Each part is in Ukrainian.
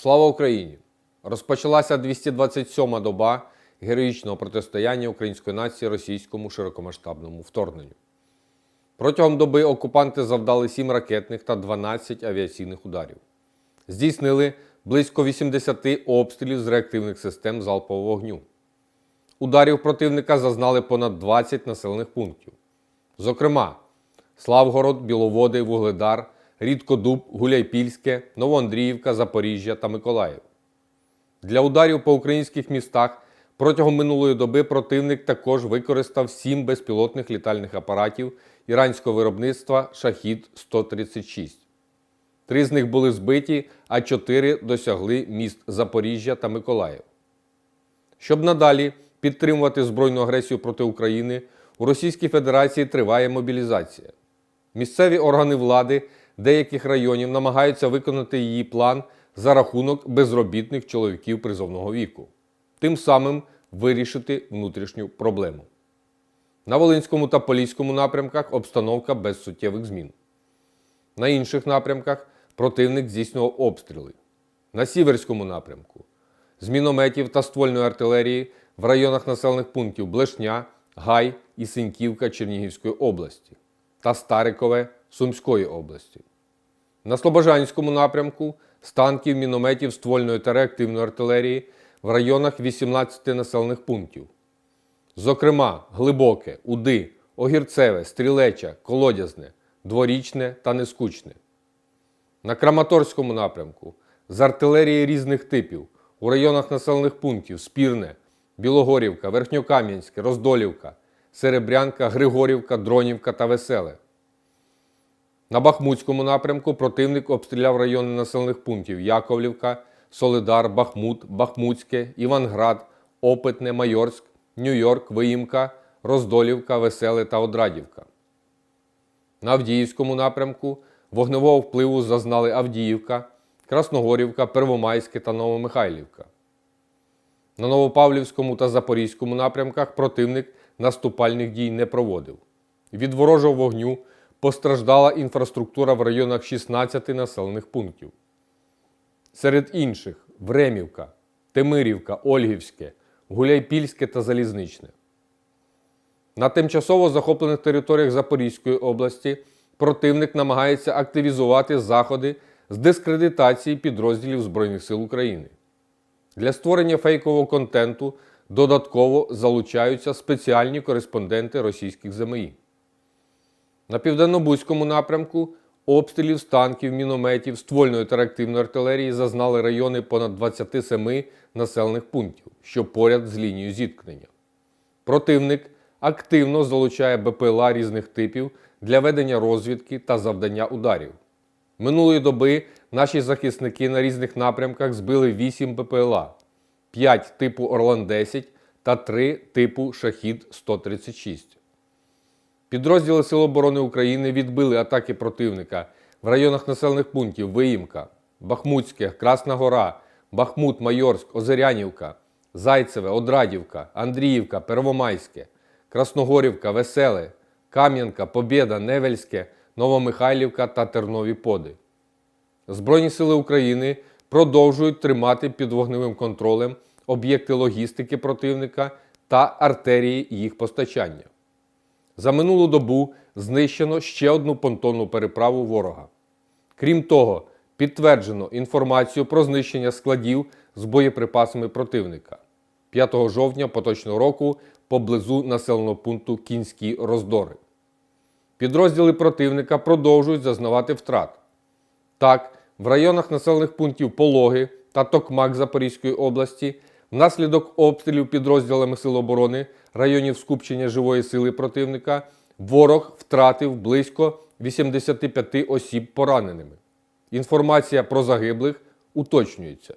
Слава Україні! Розпочалася 227-ма доба героїчного протистояння української нації російському широкомасштабному вторгненню. Протягом доби окупанти завдали 7 ракетних та 12 авіаційних ударів. Здійснили близько 80 обстрілів з реактивних систем залпового вогню. Ударів противника зазнали понад 20 населених пунктів. Зокрема, Славгород, Біловоди, Вугледар, Рідкодуб, Гуляйпільське, Новоандріївка, Запоріжжя та Миколаїв. Для ударів по українських містах протягом минулої доби противник також використав 7 безпілотних літальних апаратів іранського виробництва Шахід 136 Три з них були збиті, а чотири досягли міст Запоріжжя та Миколаїв. Щоб надалі підтримувати збройну агресію проти України, у Російській Федерації триває мобілізація. Місцеві органи влади деяких районів намагаються виконати її план за рахунок безробітних чоловіків призовного віку, тим самим вирішити внутрішню проблему. На Волинському та Поліському напрямках обстановка без суттєвих змін. На інших напрямках противник здійснював обстріли. На Сіверському напрямку з мінометів та ствольної артилерії в районах населених пунктів Блешня, Гай і Синьківка Чернігівської області та Старикове Сумської області. На Слобожанському напрямку з танків, мінометів, ствольної та реактивної артилерії в районах 18 населених пунктів. Зокрема, Глибоке, Уди, Огірцеве, Стрілеча, Колодязне, Дворічне та Нескучне. На Краматорському напрямку з артилерії різних типів у районах населених пунктів Спірне, Білогорівка, Верхньокам'янське, Роздолівка, Серебрянка, Григорівка, Дронівка та Веселе. На Бахмутському напрямку противник обстріляв райони населених пунктів Яковлівка, Солидар, Бахмут, Бахмутське, Іванград, Опитне, Майорськ, Нью-Йорк, Виїмка, Роздолівка, Веселе та Одрадівка. На Авдіївському напрямку вогневого впливу зазнали Авдіївка, Красногорівка, Первомайське та Новомихайлівка. На Новопавлівському та Запорізькому напрямках противник наступальних дій не проводив. Від ворожого вогню постраждала інфраструктура в районах 16 населених пунктів. Серед інших Времівка, Темирівка, Ольгівське, Гуляйпільське та Залізничне. На тимчасово захоплених територіях Запорізької області противник намагається активізувати заходи з дискредитації підрозділів Збройних сил України. Для створення фейкового контенту додатково залучаються спеціальні кореспонденти російських ЗМІ. На південнобузькому напрямку обстрілів з танків, мінометів, ствольної та реактивної артилерії зазнали райони понад 27 населених пунктів, що поряд з лінією зіткнення. Противник активно залучає БПЛА різних типів для ведення розвідки та завдання ударів. Минулої доби наші захисники на різних напрямках збили 8 БПЛА, 5 типу Орлан-10 та 3 типу Шахід-136. Підрозділи Сил оборони України відбили атаки противника в районах населених пунктів Виїмка, Бахмутське, Красна Гора, Бахмут, Майорськ, Озерянівка, Зайцеве, Одрадівка, Андріївка, Первомайське, Красногорівка, Веселе, Кам'янка, Побєда, Невельське, Новомихайлівка та Тернові Поди. Збройні сили України продовжують тримати під вогневим контролем об'єкти логістики противника та артерії їх постачання. За минулу добу знищено ще одну понтонну переправу ворога. Крім того, підтверджено інформацію про знищення складів з боєприпасами противника 5 жовтня поточного року поблизу населеного пункту Кінські Роздори. Підрозділи противника продовжують зазнавати втрат. Так, в районах населених пунктів Пологи та Токмак Запорізької області внаслідок обстрілів підрозділами Сил оборони районів скупчення живої сили противника ворог втратив близько 85 осіб пораненими. Інформація про загиблих уточнюється.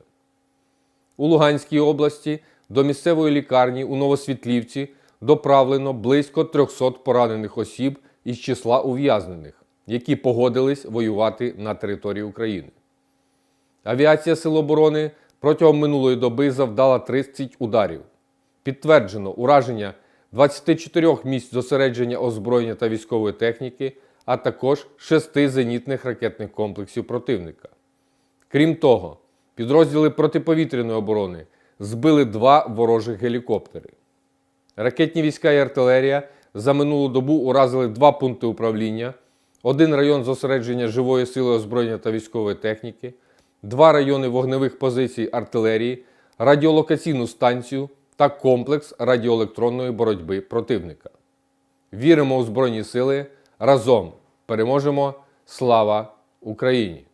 У Луганській області до місцевої лікарні у Новосвітлівці доправлено близько 300 поранених осіб із числа ув'язнених, які погодились воювати на території України. Авіація Сил оборони протягом минулої доби завдала 30 ударів. Підтверджено ураження 24 місць зосередження озброєння та військової техніки, а також 6 зенітних ракетних комплексів противника. Крім того, Підрозділи протиповітряної оборони збили два ворожих гелікоптери. Ракетні війська і артилерія за минулу добу уразили два пункти управління, один район зосередження живої сили озброєння та військової техніки, два райони вогневих позицій артилерії, радіолокаційну станцію та комплекс радіоелектронної боротьби противника. Віримо у Збройні Сили. Разом переможемо! Слава Україні!